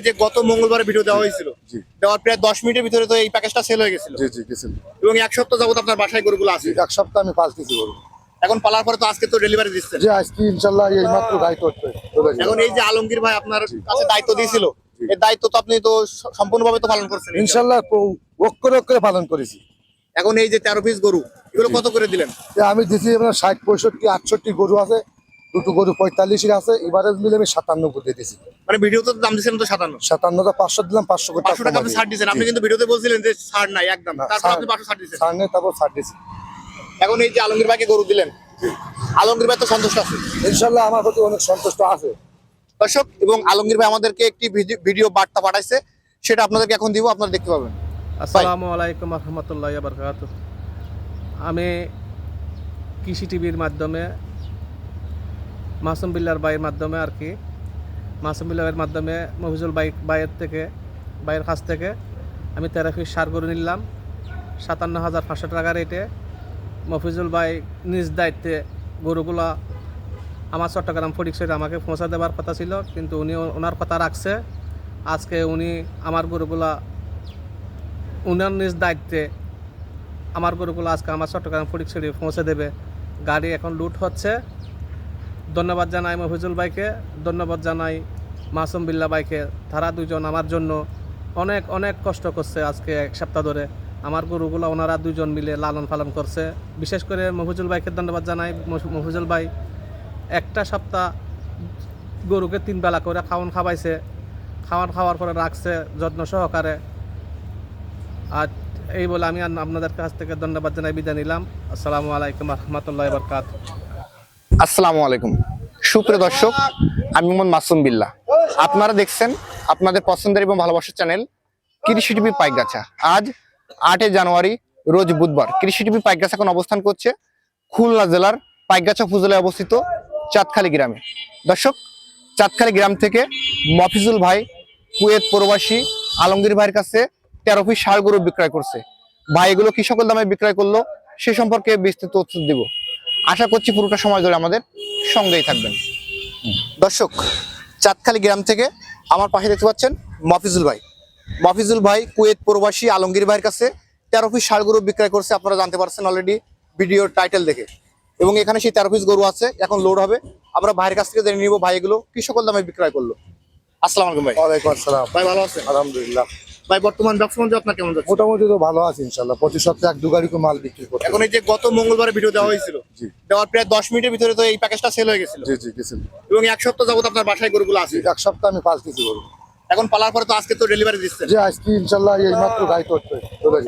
যে গত মঙ্গলবার ভিডিও দেওয়া হয়েছিল দেওয়ার প্রায় দশ মিনিটের ভিতরে তো এই প্যাকেজটা সেল হয়ে গেছিল। জি জি গেছিল। এবং এক সপ্তাহ যাবত আপনার বাসায় গরুগুলো আছে? এক সপ্তাহ আমি পাঁচ কেজি এখন পালার পরে তো আজকে তো ডেলিভারি দিচ্ছেন যে আজকে ইনশাল্লাহ এই মাত্র করতে এখন এই যে আলমগীর ভাই আপনার কাছে দায়িত্ব দিয়েছিল এই দায়িত্ব তো আপনি তো সম্পূর্ণভাবে তো পালন করছেন। ইনশাল্লাহ প- অক্ষরে অক্ষরে পালন করেছি। এখন এই যে তেরো পিস গরু এগুলো কত করে দিলেন? আমি দিছি আপনার ষাট পঁয়ষট্টি আটষট্টি গরু আছে। দুটো গরু পঁয়তাল্লিশের আছে এবারে মিলে আমি সাতান্ন করে দিয়েছি। মানে ভিডিওতে তো দাম দিচ্ছেন তো সাতান্ন। সাতান্নটা পাঁচশো দিলাম পাঁচশো করে পাঁচশো টাকা আপনি ছাড় দিচ্ছেন আপনি কিন্তু ভিডিওতে বলছিলেন যে ছাড় নাই একদম। তারপর ছাড়- আপনি পাঁচশো ছাড় দিচ্ছেন সামনে তারপর ছাড় দিয়েছি। এখন এই যে আলমগীর ভাইকে গরু দিলেন আলমগীর ভাই তো সন্তুষ্ট আছে। ইনশাল্লাহ আমার প্রতি অনেক সন্তুষ্ট আছে। দর্শক এবং আলমগীর ভাই আমাদেরকে একটি ভিডি- ভিডিও বার্তা পাঠাইছে সেটা আপনাদেরকে এখন দিব আপনারা দেখতে পাবেন। আসসালামু আলাইকুম রহমতুল্লাহ বরকাত আমি কৃষি টিভির মাধ্যমে মাসুম বিল্লার বাইয়ের মাধ্যমে আর কি। মাসুম বিল্লার মাধ্যমে মফিজুল বাই বাইয়ের থেকে বাইয়ের কাছ থেকে আমি তেরো সার গরু নিলাম। সাতান্ন হাজার পাঁচশো টাকা রেটে মফিজুল ভাই নিজ দায়িত্বে গরুগুলা আমার চট্টগ্রাম ফটিকসইতে আমাকে পৌঁছা দেওয়ার কথা ছিল, কিন্তু উনি ওনার কথা রাখছে। আজকে উনি আমার গরুগুলা, উনার নিজ দায়িত্বে আমার গরুগুলো আজকে আমার চট্টগ্রাম ফটিকছড়ি পৌঁছে দেবে। গাড়ি এখন লুট হচ্ছে। ধন্যবাদ জানাই মফিজুল ভাইকে, ধন্যবাদ জানাই মাসুম বিল্লা ভাইকে। তারা দুজন আমার জন্য অনেক অনেক কষ্ট করছে আজকে এক সপ্তাহ ধরে। আমার গরুগুলো ওনারা দুজন মিলে লালন পালন করছে। বিশেষ করে মফিজুল ভাইকে ধন্যবাদ জানাই। মফ- মফিজুল ভাই একটা সপ্তাহ গরুকে তিন বেলা করে খাওয়ান খাওয়াইছে। খাওয়ান খাওয়ার পরে রাখছে যত্ন সহকারে। আর এই বলে আমি আপনাদের কাছ থেকে ধন্যবাদ জানাই, বিদায় নিলাম। আসসালামু আলাইকুম রহমতুল্লাহ বরকাত আসসালামু আলাইকুম। সুপ্রিয় দর্শক, আমি মোহাম্মদ মাসুম বিল্লাহ। আপনারা দেখছেন আপনাদের পছন্দের এবং ভালোবাসার চ্যানেল কৃষি টিভি পাইকগাছা। আজ আটই জানুয়ারি, রোজ বুধবার। কৃষি টিভি পাইকগাছা এখন অবস্থান করছে খুলনা জেলার পাইকগাছা উপজেলায় অবস্থিত চাঁদখালী গ্রামে। দর্শক, চাঁদখালী গ্রাম থেকে মফিজুল ভাই কুয়েত প্রবাসী আলমগীর ভাইয়ের কাছে তেরো পিস ষাড় গরু বিক্রয় করছে। ভাই, এগুলো কি সকল দামে বিক্রয় করল? সে সম্পর্কে বিস্তৃত উত্তর দেব। আশা করছি পুরোটা সময় ধরে আমাদের সঙ্গেই থাকবেন। দর্শক চাঁদখালী গ্রাম থেকে আমার পাশে দেখতে পাচ্ছেন মফিজুল ভাই। মফিজুল ভাই কুয়েত প্রবাসী আলমগীর ভাইয়ের কাছে তেরো পিস ষাড় গরু বিক্রয় করছে আপনারা জানতে পারছেন অলরেডি ভিডিওর টাইটেল দেখে। এবং এখানে সেই তেরো পিস গরু আছে এখন লোড হবে। আমরা ভাইয়ের কাছ থেকে জেনে নিব ভাই এগুলো কি সকল দামে বিক্রয় করল। আসসালামু আলাইকুম ভাই। ওয়ালাইকুম আসসালাম। ভাই ভালো আছে আলহামদুলিল্লাহ। ভাই বর্তমান ব্যবসা বাণিজ্য আপনার কেমন যাচ্ছে? মোটামুটি তো ভালো আছে ইনশাল্লাহ। প্রতি সপ্তাহে এক দু গাড়ি করে মাল বিক্রি করতে এখন এই যে গত মঙ্গলবার ভিডিও দেওয়া হয়েছিল দেওয়ার প্রায় দশ মিনিটের ভিতরে তো এই প্যাকেজটা সেল হয়ে গেছিল। জি জি গেছিল। এবং এক সপ্তাহ যাবত আপনার বাসায় গরুগুলো আছে। এক সপ্তাহ আমি পাঁচ কেজি করব এখন পালার পরে তো আজকে তো ডেলিভারি দিচ্ছেন। যে আজকে ইনশাল্লাহ এই মাত্র করতে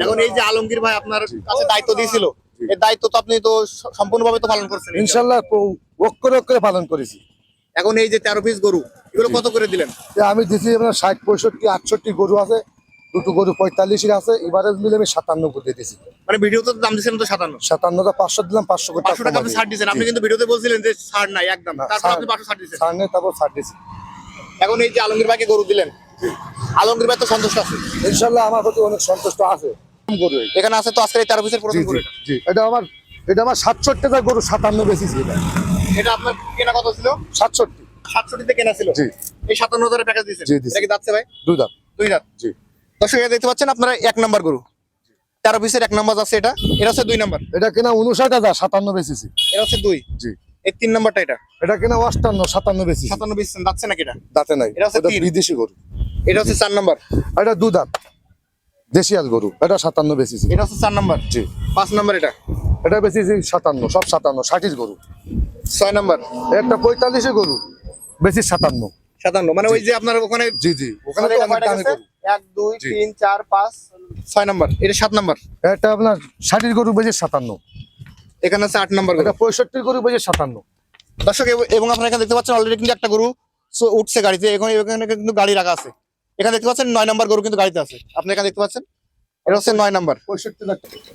এখন এই যে আলমগীর ভাই আপনার কাছে দায়িত্ব দিয়েছিল এই দায়িত্ব তো আপনি তো সম্পূর্ণভাবে তো পালন করছেন। ইনশাল্লাহ অক্ষরে অক্ষরে পালন করেছি। এখন এই যে তেরো পিস গরু এগুলো কত করে দিলেন? আমি দিছি আপনার ষাট পঁয়ষট্টি আটষট্টি গরু আছে। দুটো গরু পঁয়তাল্লিশের আছে এবারে মিলে আমি সাতান্ন করে দিয়েছি। মানে ভিডিওতে দাম দিচ্ছেন তো সাতান্ন। সাতান্নটা পাঁচশো দিলাম পাঁচশো করে পাঁচশো টাকা আপনি ছাড় দিচ্ছেন। আপনি কিন্তু ভিডিওতে বলছিলেন যে ছাড় নাই একদম। তারপর আপনি পাঁচশো ছাড় দিচ্ছেন। সামনে তারপর ছাড় দিয়েছি। এখন এই যে আলমগীর ভাইকে গরু দিলেন আলমগীর ভাই তো সন্তুষ্ট আছে। ইনশাল্লাহ আমার প্রতি অনেক সন্তুষ্ট আছে। গরু এখানে আছে তো আজকের এই তেরো পিসের জি প্রথম গরু জি। এটা আমার এটা আমার সাতষট্টি গরু সাতান্ন বেশি ছিল এটা আপনার কেনা কত ছিল? সাতষট্টি। সাতষট্টিতে কেনা ছিল? জি। এই সাতান্ন হাজারের প্যাকেজ দিয়েছে। জি, কি যাচ্ছে ভাই? দুই দাম দুই রাত জি। দর্শক দেখতে পাচ্ছেন আপনারা এক নাম্বার গরু। তেরো পিসের এক নাম্বার আছে এটা। এটা হচ্ছে দুই নাম্বার। এটা কিনা উনষাট হাজার সাতান্ন বেশিছি এটা হচ্ছে দুই। জি। এই তিন নাম্বারটা এটা। এটা কিনা অষ্টান্ন সাতান্ন সাতান্ন নাকি এটা? দাঁতে নাই। এটা হচ্ছে বিদেশি গরু। এটা হচ্ছে চার নাম্বার। এটা দু দাঁত দেশিয়াল গরু। এটা সাতান্ন এটা হচ্ছে চার নাম্বার। জি। পাঁচ নাম্বার এটা। এটা সাতান্ন সব সাতান্ন ষাটির গরু। ছয় নাম্বার। একটা পঁয়তাল্লিশে গরু বেশি সাতান্ন। সাতান্ন। মানে ওই যে আপনার ওখানে জি জি। ওখানে এক দুই তিন চার পাঁচ ছয় নাম্বার। এটা সাত নাম্বার? এটা আপনার ষাটির গরু সাতান্ন। এখানে আছে আট নাম্বার এটা পঁয়ষট্টির গরু সাতান্ন। দর্শক এবং আপনারা এখানে দেখতে পাচ্ছেন অলরেডি কিন্তু একটা গরু উঠছে গাড়িতে। এখানে এখানে কিন্তু গাড়ি রাখা আছে। এখানে দেখতে পাচ্ছেন নয় নাম্বার গরু কিন্তু গাড়িতে আছে। আপনি এখানে দেখতে পাচ্ছেন? এটা হচ্ছে নয় নাম্বার।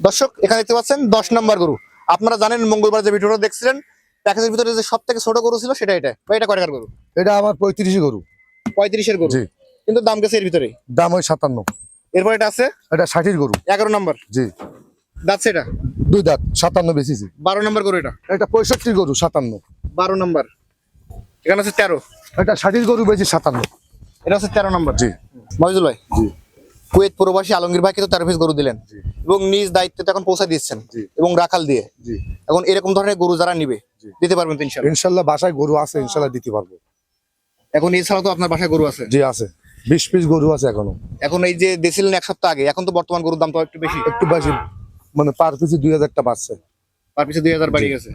দর্শক এখানে দেখতে পাচ্ছেন দশ নাম্বার গরু। আপনারা জানেন মঙ্গলবার যে ভিডিওটা দেখছিলেন প্যাকেজের ভিতরে যে সব থেকে ছোট গরু ছিল সেটা এটা। এটা গরু? এটা আমার পঁয়ত্রিশে গরু। পঁয়ত্রিশের গরু। কিন্তু দাম গেছে এর ভিতরে দাম ওই সাতান্ন। এরপর এটা আছে? এটা ষাটির গরু। এগারো নাম্বার। জি। দাঁত এটা দুই দাঁত সাতান্ন বেশিছি বারো নাম্বার গরু এটা? এটা পঁয়ষট্টির গরু সাতান্ন। বারো নাম্বার। এখানে আছে তেরো। এটা ষাটির গরু বেশি সাতান্ন। এটা হচ্ছে তেরো নম্বর। জি। মফিজুল ভাই? জি। কুয়েত প্রবাসী আলমগীর ভাইকে তো তেরো পিস গরু দিলেন। জি। এবং নিজ দায়িত্বে তো এখন পৌঁছে দিচ্ছেন। জি। এবং রাখাল দিয়ে। জি। এখন এরকম ধরনের গরু যারা নিবে। দিতে পারবেন তো ইনশাল্লাহ। ইনশাল্লাহ বাসায় গরু আছে ইনশাল্লাহ দিতে পারব। এখন এছাড়াও তো আপনার বাসায় গরু আছে? জি আছে। বিশ পিস গরু আছে এখনও। এখন এই যে দিয়েছিলেন এক সপ্তাহ আগে এখন তো বর্তমান গরুর দাম তো একটু বেশি। একটু বেশি মানে পার পিসে দুই হাজারটা বাড়ছে। পার পিছনে দুই হাজার বাড়ি গেছে।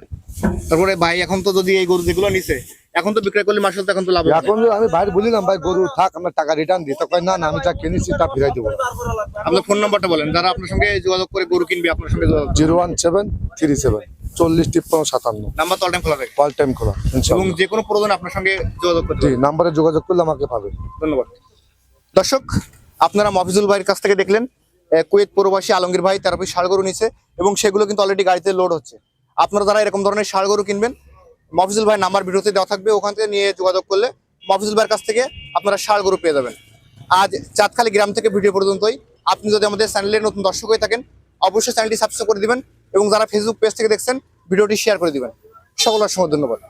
তারপরে ভাই এখন তো যদি এই গরু যেগুলো নিছে এখন তো বিক্রয় করলে মার্শাল এখন তো লাভ এখন আমি ভাই বলিলাম ভাই গরু থাক আমরা টাকা রিটার্ন দিই। তখন না না আমি যা কিনেছি তা ফিরাই দেবো। আপনার ফোন নাম্বারটা বলেন যারা আপনার সঙ্গে যোগাযোগ করে গরু কিনবে আপনার সঙ্গে zero one seven three seven চল্লিশ তিপ্পান্ন সাতান্ন। নাম্বার তো অল টাইম খোলা থাকে। অল টাইম খোলা এবং যে কোনো প্রয়োজন আপনার সঙ্গে যোগাযোগ করতে নাম্বারে যোগাযোগ করলে আমাকে পাবে। ধন্যবাদ। দর্শক, আপনারা মফিজুল ভাইয়ের কাছ থেকে দেখলেন কুয়েত প্রবাসী আলমগীর ভাই তেরো ষাড় গরু নিছে এবং সেগুলো কিন্তু অলরেডি গাড়িতে লোড হচ্ছে। আপনারা যারা এরকম ধরনের ষাড় গরু কিনবেন, মফিজুল ভাই নাম্বার ভিডিওতে দেওয়া থাকবে, ওখান থেকে নিয়ে যোগাযোগ করলে মফিজুল ভাইয়ের কাছ থেকে আপনারা ষাড় গরু পেয়ে যাবেন। আজ চাঁদখালি গ্রাম থেকে ভিডিও পর্যন্তই। আপনি যদি আমাদের চ্যানেলের নতুন দর্শক হয়ে থাকেন, অবশ্যই চ্যানেলটি সাবস্ক্রাইব করে দিবেন এবং যারা ফেসবুক পেজ থেকে দেখছেন, ভিডিওটি শেয়ার করে দিবেন। সকলের সময় ধন্যবাদ।